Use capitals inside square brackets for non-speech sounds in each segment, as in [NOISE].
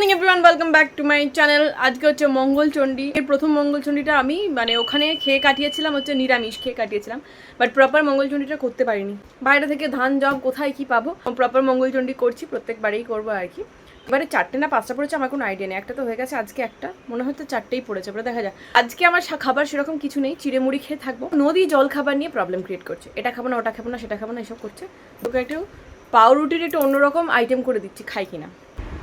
Morning everyone welcome back to my channel আজকে হচ্ছে মঙ্গলচণ্ডী এর প্রথম মঙ্গলচণ্ডীটা আমি মানে ওখানে খেয়ে কাটিয়েছিলাম, হচ্ছে নিরামিষ খেয়ে কাটিয়েছিলাম। বাট প্রপার মঙ্গলচণ্ডীটা করতে পারিনি। বাইরে থেকে ধান জব কোথায় কি পাবো? প্রপার মঙ্গলচণ্ডী করছি, প্রত্যেকবারেই করব আর কি। এবারে চারটে না পাঁচটা পড়েছে, আমার কোনো আইডিয়া নেই। একটা তো হয়ে গেছে, আজকে একটা। মনে হচ্ছে চারটেই পড়েছে, এবারে দেখা যায় আজকে আমার খাবার সেরকম কিছু নেই, চিড়ে মুড়ি খেয়ে থাকব। নদী জল খাবার নিয়ে প্রবলেম ক্রিয়েট করছে। এটা খাব না, ওটা খাব না, সেটা খাব না, এসব করছে। তোকে একটু পাউরুটির একটু অন্যরকম আইটেম করে দিচ্ছি, খাই কিনা।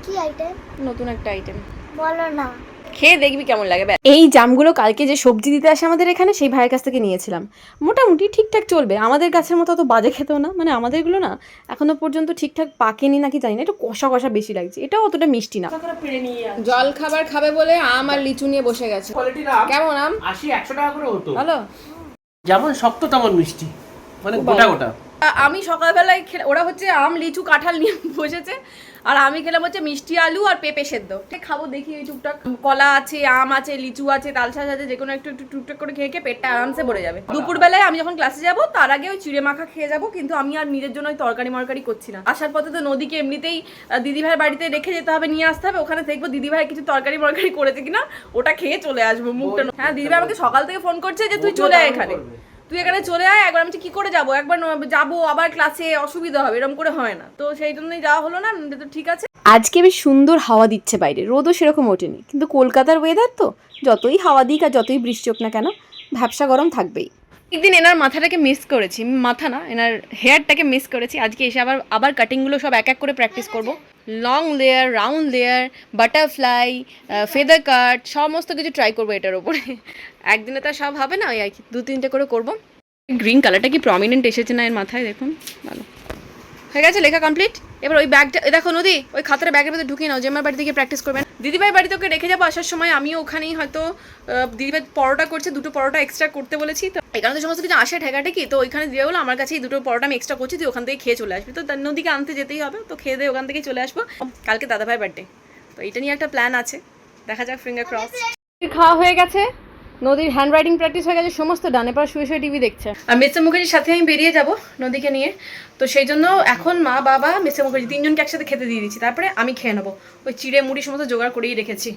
কি আইটেম নতুন একটা আইটেম বলো না। খেয়ে দেখবি কেমন লাগে। এই জামগুলো কালকে যে সবজি দিতে আসে আমাদের এখানে সেই ভাইয়ের কাছ থেকে নিয়েছিলাম। মোটামুটি ঠিকঠাক চলবে। আমাদের গাছের মতো অত বাজে খেতেও না। মানে আমাদেরগুলো না এখনও পর্যন্ত ঠিকঠাক পাকেনি নাকি জানি না। একটু কষা কষা বেশি লাগছে। এটাও অতটা মিষ্টি না। জল খাবার খাবে বলে আম আর লিচু নিয়ে বসে গেছে। কেমন আম? আশি একশো টাকা করে হতো। ভালো। যেমন শক্ত তেমন মিষ্টি। মানে গোটা গোটা। আমি সকালবেলায় খেলে ওরা হচ্ছে আম লিচু কাঁঠাল নিয়ে [LAUGHS] বসেছে। আর আমি খেলাম হচ্ছে মিষ্টি আলু আর পেঁপে সেদ্ধ। ঠিক খাব দেখি এই টুকটাক। কলা আছে আম আছে লিচু আছে তালশাঁস আছে যে কোনো একটু একটু টুকটাক করে খেয়ে খেয়ে পেটটা আরামসে ভরে যাবে। দুপুরবেলায় আমি যখন ক্লাসে যাব তার আগে ওই চিড়ে মাখা খেয়ে যাব কিন্তু আমি আর নিজের জন্য ওই তরকারি মরকারি করছি না। আসার পথে তো নদীকে এমনিতেই দিদিভাইয়ের বাড়িতে রেখে যেতে হবে নিয়ে আসতে হবে ওখানে দেখব দিদিভাই কিছু তরকারি মরকারি করেছে কিনা ওটা খেয়ে চলে আসব মুখটা হ্যাঁ দিদিভাই আমাকে সকাল থেকে ফোন করছে যে তুই চলে আয় এখানে? তুই এখানে চলে আয়, একবার আমি কি করে যাব? একবার যাব, আবার ক্লাসে অসুবিধা হবে এরকম করে হয় না। তো সেই জন্যই যাওয়া হলো না, তো ঠিক আছে। আজকে বেশ সুন্দর হাওয়া দিচ্ছে বাইরে, রোদও সেরকম ওঠেনি। কিন্তু কলকাতার ওয়েদার তো, যতই হাওয়া দিক আর যতই বৃষ্টি হোক না কেন, ভ্যাবসা গরম থাকবেই। একদিন এনার মাথাটাকে মিস করেছি। মাথা না, এনার হেয়ারটাকে মিস করেছি। আজকে এসে আবার আবার কাটিংগুলো সব এক এক করে প্র্যাকটিস করব। Long layer round layer butterfly feather cut সমস্ত কিছু ট্রাই করব এটার উপরে। একদিনে তো সব হবে না, ওই আর কি, দু তিনটে করে করব। গ্রিন কালারটা কি প্রমিনেন্ট এসেছে না এর মাথায়? দেখুন, ভালো। হয়ে গেছে লেখা কমপ্লিট এবার ওই ব্যাগটা দেখো নদী, ওই খাতার ব্যাগের মধ্যে ঢুকিয়ে নাও, যে আমার বাড়ি থেকে প্র্যাকটিস করবেন দিদিভাই বাড়ি তোকে রেখে যাব আসার সময় আমিও ওখানেই হয়তো দিদিভাই পরোটা করছে, দুটো পরোটা এক্সট্রা করতে বলেছি। তো এখানে তো সমস্ত কিছু আসে ঠেকাঠেকি, তো ওইখানে দিয়ে বলো আমার কাছে দুটো পরোটা আমি এক্সট্রা করছি, তুই ওখান থেকে খেয়ে চলে আসবি। তো নদীকে আনতে যেতেই হবে, তো খেয়ে দিয়ে ওখান থেকেই চলে আসব। কালকে দাদাভাই বার্থডে তো এটা নিয়ে একটা প্ল্যান আছে। দেখা যাক ফিঙ্গার ক্রস খাওয়া হয়ে গেছে। নদীর হ্যান্ড রাইটিং প্র্যাকটিস হয়ে গেছে সমস্ত ডানে এবার শুয়ে শুয়ে টিভি দেখছে। আর মিস্টার মুখার্জির সাথে আমি বেরিয়ে যাব নদীকে নিয়ে। তো সেই জন্য এখন মা বাবা মিস্টার মুখার্জি তিনজনকে একসাথে খেতে দিয়ে দিচ্ছি। তারপরে আমি খেয়ে নেব। ওই চিড়ে মুড়ি সমস্ত জোগাড় করেই রেখেছি।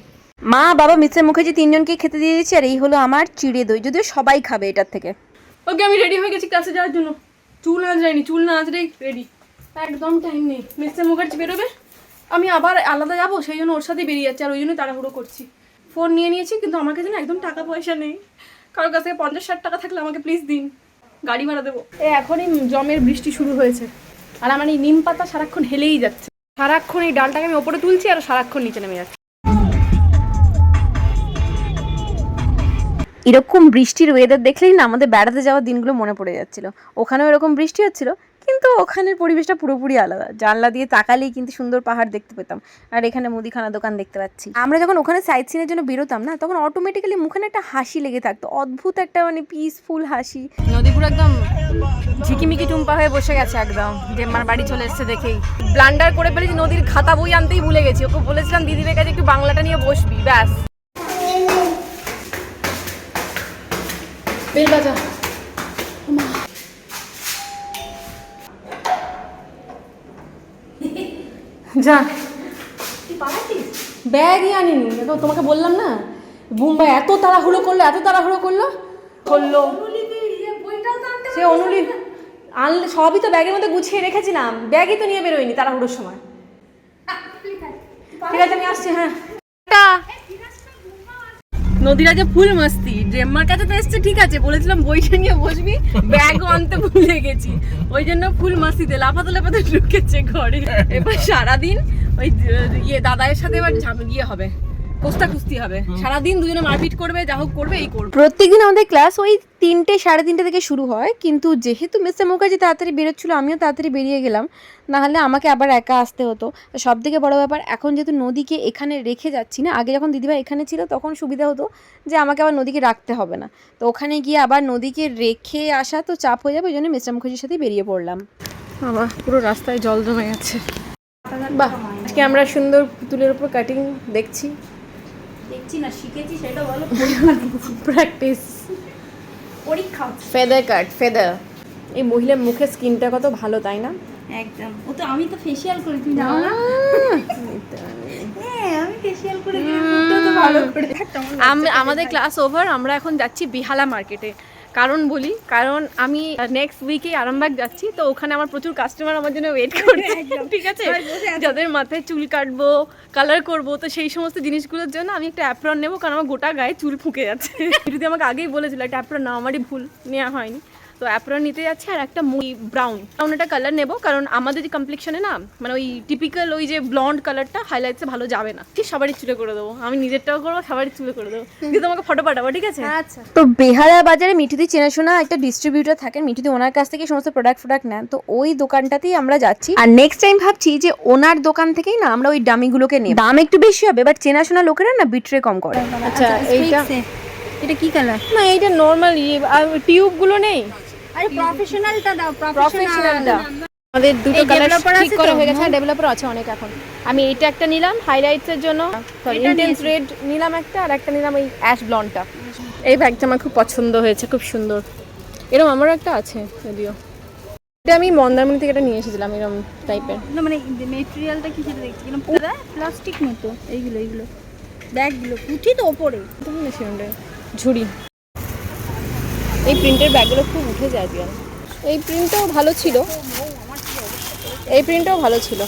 মা বাবা মিস্টার মুখার্জি তিনজনকেই খেতে দিয়ে দিচ্ছি আর এই হলো আমার চিড়ে দই। যদিও সবাই খাবে এটার থেকে। ওকে আমি রেডি হয়ে গেছি ক্লাসে যাওয়ার জন্য। চুল না যায়নি চুল না আজরেই রেডি একদম টাইম নেই। মিস্টার মুখার্জি বেরোবে। আমি আবার আলাদা যাব সেই জন্য ওর সাথেই বেরিয়ে যাচ্ছি আর ওই জন্য তাড়াহুড়ো করছি। ফোন নিয়ে নিয়েছি কিন্তু আমার কাছে না একদম টাকা পয়সা নেই। কারোর কাছে পঞ্চাশ ষাট টাকা থাকলে আমাকে প্লিজ দিন। গাড়ি ভাড়া দেবো। এ এখনই জমের বৃষ্টি শুরু হয়েছে। আর আমার এই নিম পাতা সারাক্ষণ হেলেই যাচ্ছে। সারাক্ষণ এই ডালটাকে আমি ওপরে তুলছি আর সারাক্ষণ নিচে নেমে যাচ্ছে। এরকম বৃষ্টির ওয়েদার দেখলেই না আমাদের বেড়াতে যাওয়ার দিনগুলো মনে পড়ে যাচ্ছিল। ওখানেও এরকম বৃষ্টি হচ্ছিল। কিন্তু ওখানের পরিবেশটা পুরোপুরি আলাদা। জানলা দিয়ে তাকালেই কিন্তু সুন্দর পাহাড় দেখতে পেতাম। আর এখানে মুদিখানা দোকান দেখতে পাচ্ছি। আমরা যখন ওখানে সাইট সিনের জন্য বেরোতাম না তখন অটোমেটিক্যালি মুখে না একটা হাসি লেগে থাকতো। অদ্ভুত একটা মানে পিসফুল হাসি। নদী পুরো একদম ঝিকিমিকি টুম্পা হয়ে বসে গেছে একদম। যে আমার বাড়ি চলে এসছে দেখেই। ব্লান্ডার করে ফেলেছি নদীর খাতা বই আনতেই ভুলে গেছি। ওকে বলেছিলাম দিদিদের কাছে একটু বাংলাটা নিয়ে বসবি ব্যাস। বেল বাজা। যা ব্যাগই আনিনি। দেখো তোমাকে বললাম না বুম্বাই এত তাড়াহুড়ো করল এত তাড়াহুড়ো করল করল। সে অনুলি আনলে সবই তো ব্যাগের মধ্যে গুছিয়ে রেখেছিলাম। ব্যাগই তো নিয়ে বেরোয়নি তাড়াহুড়োর সময়। ঠিক আছে আমি আসছি হ্যাঁ। নদীরা যে ফুল মস্তি। ড্রেম্মার কাছে তো এসছে, ঠিক আছে, বলেছিলাম বইটা নিয়ে বসবি ব্যাগও আনতে ভুলে গেছি। ওই জন্য ফুল মাস্তিতে, লাফাতে লাফাতে ঢুকেছে ঘরে। এবার সারাদিন ওই ইয়ে দাদায়ের সাথে এবার ইয়ে হবে। কোস্তা কুস্তি হবে সারাদিন দুজনে মারপিট করবে যা হোক করবে এই করবে। প্রত্যেকদিন আমাদের ক্লাস ওই তিনটে সাড়ে তিনটে থেকে শুরু হয় কিন্তু যেহেতু মিস্টার মুখার্জি তাড়াতাড়ি বেরোচ্ছিলো আমিও তাড়াতাড়ি বেরিয়ে গেলাম। না হলে আমাকে আবার একা আসতে হতো। সব থেকে বড় ব্যাপার এখন যেহেতু নদীকে এখানে রেখে যাচ্ছি না আগে যখন দিদিভাই এখানে ছিল তখন সুবিধা হতো যে আমাকে আবার নদীকে রাখতে হবে না। তো ওখানে গিয়ে আবার নদীকে রেখে আসা তো চাপ হয়ে যাবে ওই জন্য মিস্টার মুখার্জির সাথেই বেরিয়ে পড়লাম। বাবা পুরো রাস্তায় জল জমে গেছে। বাহ আজকে আমরা সুন্দর পুতুলের উপর কাটিং দেখছি। দেখছি না শিখেছি সেটা বলো প্র্যাকটিস পরীক্ষা ফেদার কাট ফেদার এই মহিলার মুখের স্কিনটা কত ভালো তাই না? একদম। ও তো আমি তো ফেসিয়াল করি তুমি জানো না? হ্যাঁ আমাদের ক্লাস ওভার আমরা এখন যাচ্ছি বিহালা মার্কেটে কারণ বলি কারণ আমি নেক্সট উইকে আরামবাগ যাচ্ছি তো ওখানে আমার প্রচুর কাস্টমার আমার জন্য ওয়েট করছে ঠিক আছে? যাদের মাথায় চুল কাটবো কালার করব তো সেই সমস্ত জিনিসগুলোর জন্য আমি একটা অ্যাপ্রন নেব কারণ আমার গোটা গায়ে চুল ফুঁকে যাচ্ছে। [LAUGHS] যদি আমাকে আগেই বলেছিল একটা অ্যাপ্রন না আমারই ভুল নেওয়া হয়নি। তো অ্যাপ্রন নিতে যাচ্ছে আর একটা মুই ব্রাউন ব্রাউন একটা কালার নেব কারণ আমাদের যে কমপ্লেকশনে না মানে ওই টিপিক্যাল ওই যে ব্লন্ড কালারটা হাইলাইটসে ভালো যাবে না। ঠিক সবারই চুলে করে দেবো। আমি নিজেরটাও করব সবারই চুলে করে দেবো। কিন্তু তোমাকে ফটো পাঠাবো ঠিক আছে? আচ্ছা। তো বেহালা বাজারে মিঠুদি চেনাশোনা একটা ডিস্ট্রিবিউটর থাকেন মিঠুদি ওনার কাছ থেকে সমস্ত প্রোডাক্ট ফোডাক্ট নেন। তো ওই দোকানটাতেই আমরা যাচ্ছি। আর নেক্সট টাইম ভাবছি যে ওনার দোকান থেকেই না আমরা ওই ডামিগুলোকে নেব। দাম একটু বেশি হবে বাট চেনাশোনা লোকেরা না বিট্রে কম করে। আচ্ছা এইটা এটা কি কালার না এইটা নর্মাল ইয়ে টিউবগুলো নেই? আরে প্রফেশনালটা দাও প্রফেশনালটা আমাদের দুটো কালার ঠিক করা হয়ে গেছে ডেভেলপার আছে অনেক এখন। আমি এটা একটা নিলাম জন্য। সরি ইন্টেন্স রেড নিলাম একটা আর একটা নিলাম এই অ্যাশ ব্লন্ডটা এই ব্যাগটা আমার খুব পছন্দ হয়েছে খুব সুন্দর। এরকম আমারও একটা আছে যদিও। এটা আমি মন্দারমণি থেকে এটা নিয়ে এসেছিলাম এরকম টাইপের না মানে মেটেরিয়ালটা কি সেটা দেখছি? পুরো প্লাস্টিক মতো। এইগুলো এইগুলো। ব্যাগগুলো তো ওপরে। ঝুড়ি। এই প্রিন্টের ব্যাগগুলো খুব উঠে যায় আজকাল এই প্রিন্টটাও ভালো ছিল। এই প্রিন্টটাও ভালো ছিল।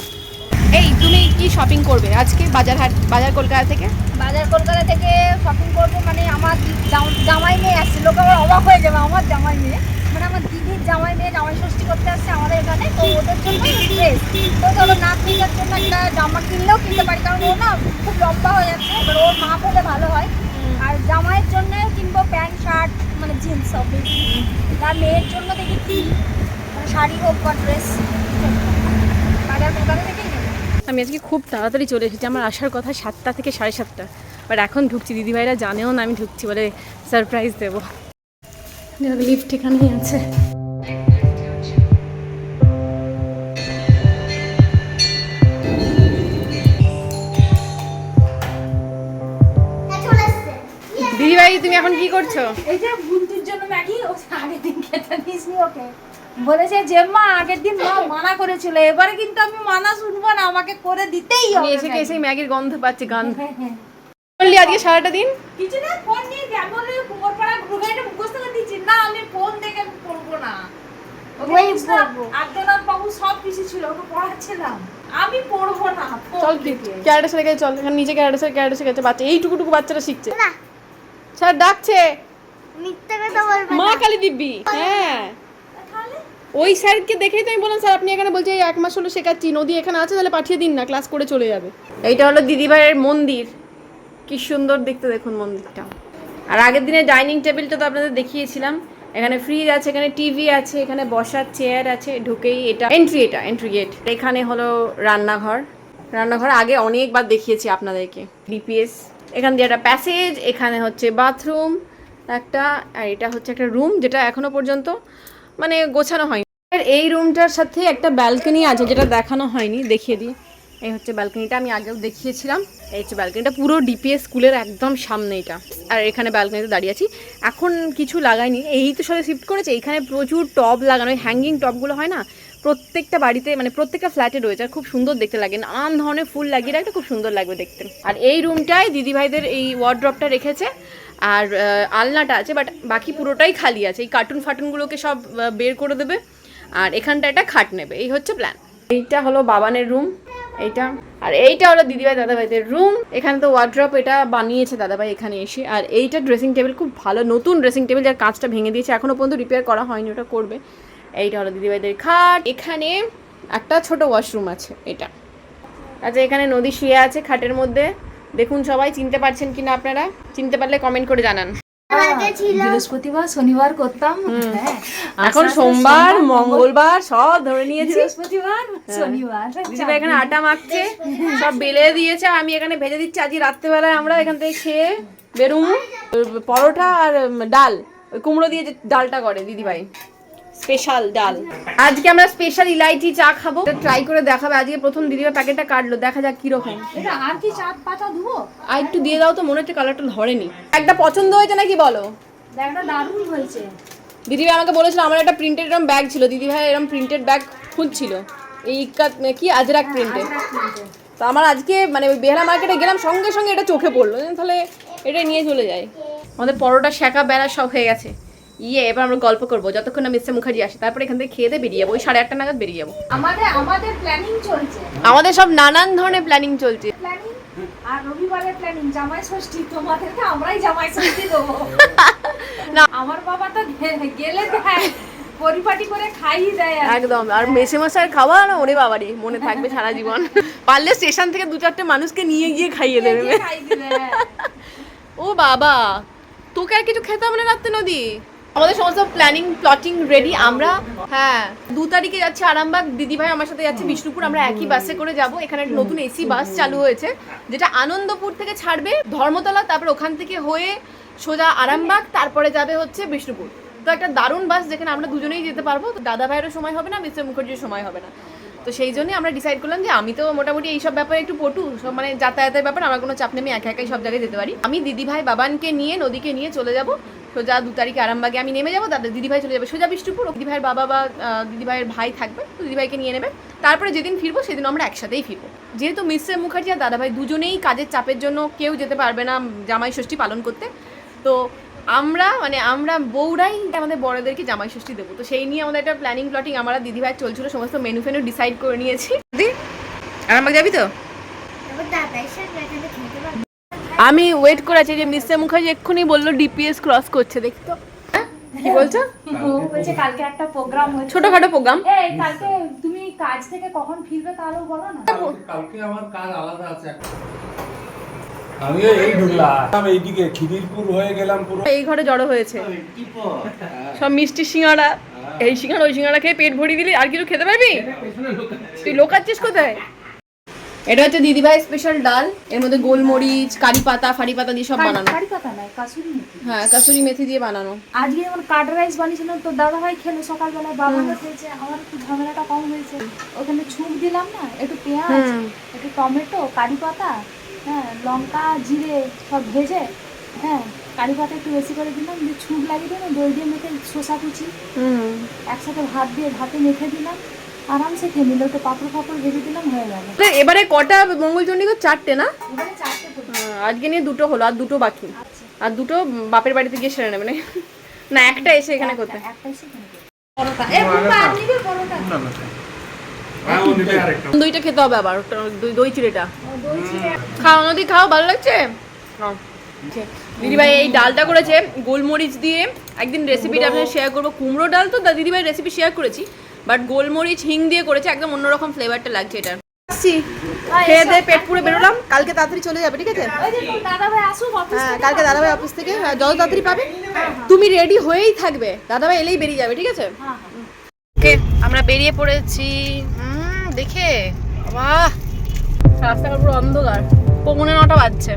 এই তুমি কি শপিং করবে? আজকে বাজার হাট বাজার কলকাতা থেকে? বাজার কলকাতা থেকে শপিং করব মানে আমার জাম- জামাই মেয়ে আসছে। লোক আবার অবাক হয়ে যাবে আমার জামাই মেয়ে। মানে আমার দিদির জামাই মেয়ে জামাই ষষ্ঠী করতে আসছে আমাদের এখানে তো ওদের জন্য ড্রেস তো ধরো নাচ মেয়েটার জন্য একটা জামা কিনলেও কিনতে পারি কারণ ও না খুব লম্বা হয়ে যাচ্ছে এবার ওর মাপ হলে ভালো হয়। জামাইয়ের জন্য কিনবো প্যান্ট, শার্ট মানে জিন্স সব তার মেয়ের জন্য দেখি কি মানে শাড়ি হোক বা ড্রেস বাজার কলকাতা থেকেই আমি আজকে খুব তাড়াতাড়ি চলে এসেছি, আমার আসার কথা সাতটা থেকে সাড়ে সাতটা। বাট এখন ঢুকছি, দিদিভাইরা জানেও না আমি ঢুকছি বলে সারপ্রাইজ দেবো। লিফট এখানেই আছে। দিদিভাই তুমি এখন কি করছ? এইটা বুন্তুর জন্য ম্যাগি ও আগের দিন খেতে দিসনি ওকে। বলেছে যে মা আগের দিন মা মানা করেছিল এবারে কিন্তু আমি মানা শুনব না আমাকে করে দিতেই হবে এসে ম্যাগি। এসে ম্যাগির গন্ধ পাচ্ছি গন্ধ হ্যাঁ, হ্যাঁ। আজকে সারাটা দিন? কিছু না ফোন নিয়ে কেমন কুমোরপাড়া গ্রুপে মুখস্থ করে দিচ্ছি। না আমি ফোন দেখে পড়ব না। ওই বাবু সব কিছু ছিল ওকে পড়াচ্ছিলাম। আমি পড়ব না চল দেখে। ক্যারেটে সেরে গেছে চল এখানে নিচে ক্যারেটে সেরে ক্যারেটে শিখেছে বাচ্চা এইটুকুটুকু বাচ্চারা শিখছে। স্যার ডাকছে। মিথ্যে কথা বলবে মা কালী দিব্যি হ্যাঁ। ওই স্যারকে দেখেই তো আমি বললাম স্যার আপনি এখানে বলছে এই এক মাস হলো শেখাচ্ছি নদী এখানে আছে তাহলে পাঠিয়ে দিন না ক্লাস করে চলে যাবে। এইটা হলো দিদিভাইয়ের মন্দির। কি সুন্দর দেখতে দেখুন মন্দিরটা। আর আগের দিনে ডাইনিং টেবিলটা তো আপনাদের দেখিয়েছিলাম। এখানে ফ্রিজ আছে এখানে টিভি আছে এখানে বসার চেয়ার আছে ঢুকেই এটা এন্ট্রি এটা এন্ট্রি গেট এখানে হলো রান্নাঘর। রান্নাঘর আগে অনেকবার দেখিয়েছি আপনাদেরকে। ডিপিএস এখান দিয়ে একটা প্যাসেজ এখানে হচ্ছে বাথরুম একটা, আর এটা হচ্ছে একটা রুম যেটা এখনও পর্যন্ত মানে গোছানো হয়নি। এই রুমটার সাথে একটা ব্যালকনি আছে, যেটা দেখানো হয়নি, দেখিয়ে দিই। এই হচ্ছে ব্যালকনিটা আমি আগেও দেখিয়েছিলাম। এই হচ্ছে ব্যালকনিটা পুরো ডিপিএস স্কুলের একদম সামনে এটা। আর এখানে ব্যালকনিতে দাঁড়িয়ে আছি। এখন কিছু লাগাইনি, এই তো সাথে শিফট করেছে, এখানে প্রচুর টব লাগানো, ওই হ্যাঙ্গিং টবগুলো হয় না? প্রত্যেকটা বাড়িতে মানে প্রত্যেকটা ফ্ল্যাটে রয়েছে, আর খুব সুন্দর দেখতে লাগে, নানান ধরনের ফুল লাগিয়ে রাখলে খুব সুন্দর লাগবে দেখতে। আর এই রুমটায় দিদিভাইদের এই ওয়ার্ড্রপটা রেখেছে, আর আলনাটা আছে বাট বাকি পুরোটাই খালি আছে, এই কার্টুন ফার্টুনগুলোকে সব বের করে দেবে, আর এখানটা একটা খাট নেবে, এই হচ্ছে প্ল্যান এইটা হলো বাবানের রুম এইটা, আর এইটা হলো দিদিভাই দাদাভাইদের রুম এখানে তো ওয়ার্ড্রপ এটা বানিয়েছে দাদাভাই এখানে এসে, আর এইটা ড্রেসিং টেবিল খুব ভালো, নতুন ড্রেসিং টেবিল যার কাঁচটা ভেঙে দিয়েছে এখনও পর্যন্ত রিপেয়ার করা হয়নি, ওটা করবে। এইটা হলো দিদিভাইদের খাট। এখানে একটা ছোট ওয়াশরুম আছে এটা। আচ্ছা এখানে নদী শুয়ে আছে খাটের মধ্যে। দেখুন সবাই চিনতে পারছেন কিনা আপনারা? চিনতে পারলে কমেন্ট করে জানান। বৃহস্পতিবার শনিবার করতাম। হ্যাঁ। এখন সোমবার মঙ্গলবার সব ধরে নিয়েছি। বৃহস্পতিবার শনিবার। দিদিভাই এখানে আটা মাখছে সব বেলে দিয়েছে। আমি এখানে ভেজে দিচ্ছি আজকে রাত্রেবেলায়। আমরা এখান থেকে খেয়ে বেরুম পরোটা আর ডাল। কুমড়ো দিয়ে যে ডালটা করে দিদিভাই। স্পেশাল ডাল। আজকে আমরা স্পেশাল ইলাইচি চা খাব। ট্রাই করে দেখাবে। আজকে প্রথম দিদিভাই প্যাকেটটা কাটলো। দেখা যাক কীরকম। এটা আর কি চাট পাতা ধুবো? আর একটু দিয়ে দাও তো মনে হচ্ছে কালারটা ধরেনি। একটা পছন্দ হয়েছে নাকি বলো? ব্যাগটা দারুণ হয়েছে। দিদিভাই আমাকে বলেছিল আমার একটা প্রিন্টেড এরকম ব্যাগ ছিল। দিদিভাই এরকম প্রিন্টেড ব্যাগ খুঁজছিল এই কি আজরাক প্রিন্টেড তো আমার আজকে মানে ওই বেহালা মার্কেটে গেলাম সঙ্গে সঙ্গে এটা চোখে পড়ল। তাহলে এটা নিয়ে চলে যায়। আমাদের পরোটা শাঁকা বেড়া সব হয়ে গেছে। ইয়ে এবার আমরা গল্প করব। যতক্ষণ না মিস্টার মুখার্জি আসে তারপরে এখান থেকে খেয়ে দিয়ে বেরিয়ে যাব। ওই সাড়ে আটটা নাগাদ বেরিয়ে যাব। আমাদের আমাদের প্ল্যানিং চলছে। আমাদের সব নানান ধরনের প্ল্যানিং চলছে। প্ল্যানিং আর রবিবারের প্ল্যানিং জামাই ষষ্ঠী তোমাদেরকে আমরাই জামাই ষষ্ঠী দেবো। [LAUGHS] না। আমার বাবা তো গেলে দেয় পরিপাটি করে খাইয়ে দেয়। একদম আর মেসে মশার খাওয়া না ওরে বাবারি মনে থাকবে সারা জীবন। [LAUGHS] পারলে স্টেশন থেকে দু চারটে মানুষকে নিয়ে গিয়ে খাইয়ে দেবে। [LAUGHS] ও বাবা তোকে আর কিছু খেতে হবে না রাত্রে নদী? আমাদের সমস্ত প্ল্যানিং প্লটিং রেডি আমরা হ্যাঁ দু তারিখে যাচ্ছে আরামবাগ দিদি ভাই আমার সাথে যাচ্ছে বিষ্ণুপুর, আমরা একই বাসে করে যাব। এখানে একটা নতুন এসি বাস চালু হয়েছে, যেটা আনন্দপুর থেকে ছাড়বে ধর্মতলা, তারপর ওখান থেকে হয়ে সোজা আরামবাগ, তারপরে যাবে হচ্ছে বিষ্ণুপুর। তো একটা দারুণ বাস যেখানে আমরা দুজনেই যেতে পারব। তো দাদা ভাইয়েরও সময় হবে না, মিস্টার মুখার্জির সময় হবে না। তো সেই জন্যই আমরা ডিসাইড করলাম যে আমি তো মোটামুটি এইসব ব্যাপারে একটু পটু, সব মানে যাতায়াতের ব্যাপার, আমার কোনো চাপ নেই, আমি একা একাই সব জায়গায় যেতে পারি। আমি দিদিভাই, বাবানকে নিয়ে, নদীকে নিয়ে চলে যাব। সোজা দু তারিখে আরামবাগে আমি নেমে যাব দাদা দিদিভাই চলে যাবে। সোজা বিষ্ণুপুর, দিদিভাইয়ের বাবা বা দিদিভাইয়ের ভাই থাকবে, তো দিদিভাইকে নিয়ে নেবে। তারপরে যেদিন ফিরবো সেদিন আমরা একসাথেই ফিরবো। যেহেতু মিস্টার মুখার্জি আর দাদাভাই দুজনেই কাজের চাপের জন্য কেউ যেতে পারবে না জামাই ষষ্ঠী পালন করতে, তো আমরা মানে আমরা বউরাই আমাদের বড়দেরকে জামাই ষষ্ঠী দেবো। তো সেই নিয়ে আমাদের একটা প্ল্যানিং প্লটিং আমরা দিদিভাই চলছিল, সমস্ত মেনু ফেনু ডিসাইড করে নিয়েছি। দিদি, আরামবাগ যাবি তো? আমি ওয়েট করে আছি যে মিস্টার মুখার্জি এক্ষুনি বলল ডিপিএস ক্রস করছে দেখতো হ্যাঁ? কি বলছো? বলছে কালকে একটা প্রোগ্রাম হচ্ছে। ছোটখাটো প্রোগ্রাম এই কালকে তুমি কাজ থেকে কখন ফিরবে বলো না। কালকে আমার কাজ আলাদা আছে। আমিও এই ঢুকলাম। এইদিকে খিদিরপুর হয়ে গেলাম পুরো। এই ঘরে জড়ো হয়েছে। সব মিষ্টি সিঙ্গাড়া এই সিঙ্গাড়া ওই সিঙ্গাড়া খেয়ে পেট ভরিয়ে দিলি আর কিছু খেতে পারবি? তুই লোকাচ্ছিস কোথায়? এটা হচ্ছে দিদিভাই স্পেশাল ডাল। এর মধ্যে গোলমরিচ কারি পাতা ফাড়ি পাতা দিয়ে সব বানানো। কারি পাতা নয় কাসুরি মেথি। হ্যাঁ কাসুরি মেথি দিয়ে বানানো। আজকে যেমন কার্ড রাইস বানিয়েছিলাম তো দাদা ভাই খেলো সকালবেলায় বাবাকে খেয়েছে আমার একটু ঝামেলাটা কম হয়েছে। ওখানে ছুঁক দিলাম না একটু পেঁয়াজ একটু টমেটো কারি পাতা হ্যাঁ লঙ্কা জিরে সব ভেজে হ্যাঁ কারি পাতা একটু বেশি করে দিলাম দিয়ে ছুঁক লাগিয়ে দিলাম দই দিয়ে মেখে শসা কুচি একসাথে ভাত দিয়ে ভাতে মেখে দিলাম আরামসে খেয়ে নিল একটু পাপড় ফাপড় ভেজে দিলাম হয়ে গেল। এবারে কটা মঙ্গলচণ্ডী তো চারটে না। হ্যাঁ, আজকে নিয়ে দুটো হলো আর দুটো বাকি। আর দুটো বাপের বাড়িতে গিয়ে সেরে নেবে না? না একটা এসে এখানে করতে। দইটা খেতে হবে আবার দই- দই চিড়েটা। খাও নদী খাও ভালো লাগছে? দিদিভাই এই ডালটা করেছে গোলমরিচ দিয়ে। একদিন রেসিপিটা আপনার শেয়ার করব। কুমড়ো ডাল তো দিদিভাই রেসিপি শেয়ার করেছি। বাট গোলমরিচ হিং দিয়ে করেছে একদম অন্যরকম ফ্লেভারটা লাগছে এটা আসছি। খেয়ে দিয়ে পেট পুরো বেরোলাম। কালকে তাড়াতাড়ি চলে যাবে ঠিক আছে? হ্যাঁ কালকে দাদাভাই অফিস থেকে। হ্যাঁ, যত তাড়াতাড়ি পাবে। তুমি রেডি হয়েই থাকবে। দাদাভাই এলেই বেরিয়ে যাবে ঠিক আছে? হ্যাঁ হ্যাঁ। ওকে আমরা বেরিয়ে পড়েছি। দেখে। বাহ! রাস্তাঘাট পুরো অন্ধকার। পৌনে নটা বাজছে।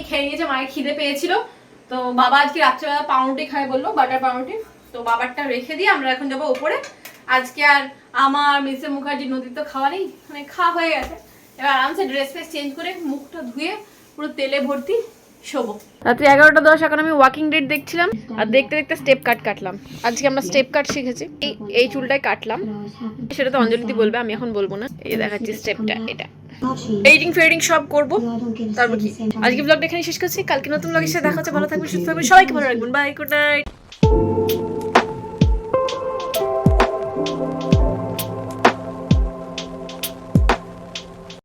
আগেই খেয়ে নিয়েছে, মায়ের খিদে পেয়েছিল। তো বাবা আজকে রাত্রেবেলা পাউরুটি খায় বলল, বাটার পাউরুটি। তো বাবারটা রেখে দিয়ে আমরা এখন যাব উপরে আজকে আর আমার মিসে মুখার্জি নদীর তো খাওয়া নেই মানে খাওয়া হয়ে গেছে। এবার আরামসে ড্রেস ফ্রেস চেঞ্জ করে মুখটা ধুয়ে পুরো তেলে ভর্তি শোবো। রাত্রি এগারোটা দশ, এখন আমি ওয়াকিং ডেট দেখছিলাম, আর দেখতে দেখতে স্টেপ কাট কাটলাম। আজকে আমরা স্টেপ কাট শিখেছি, এই এই চুলটাই কাটলাম। সেটা তো অঞ্জলিদি বলবে, আমি এখন বলব না। এই দেখাচ্ছি স্টেপটা এটা। এইডিং ফেডিং সব করব। তারপর কি? আজকে ব্লগটা এখানে শেষ করছি। কালকে নতুন ব্লগের সাথে দেখা হচ্ছে। ভালো থাকবেন, সুস্থ থাকবেন। সবাইকে ভালো রাখবেন। Bye good night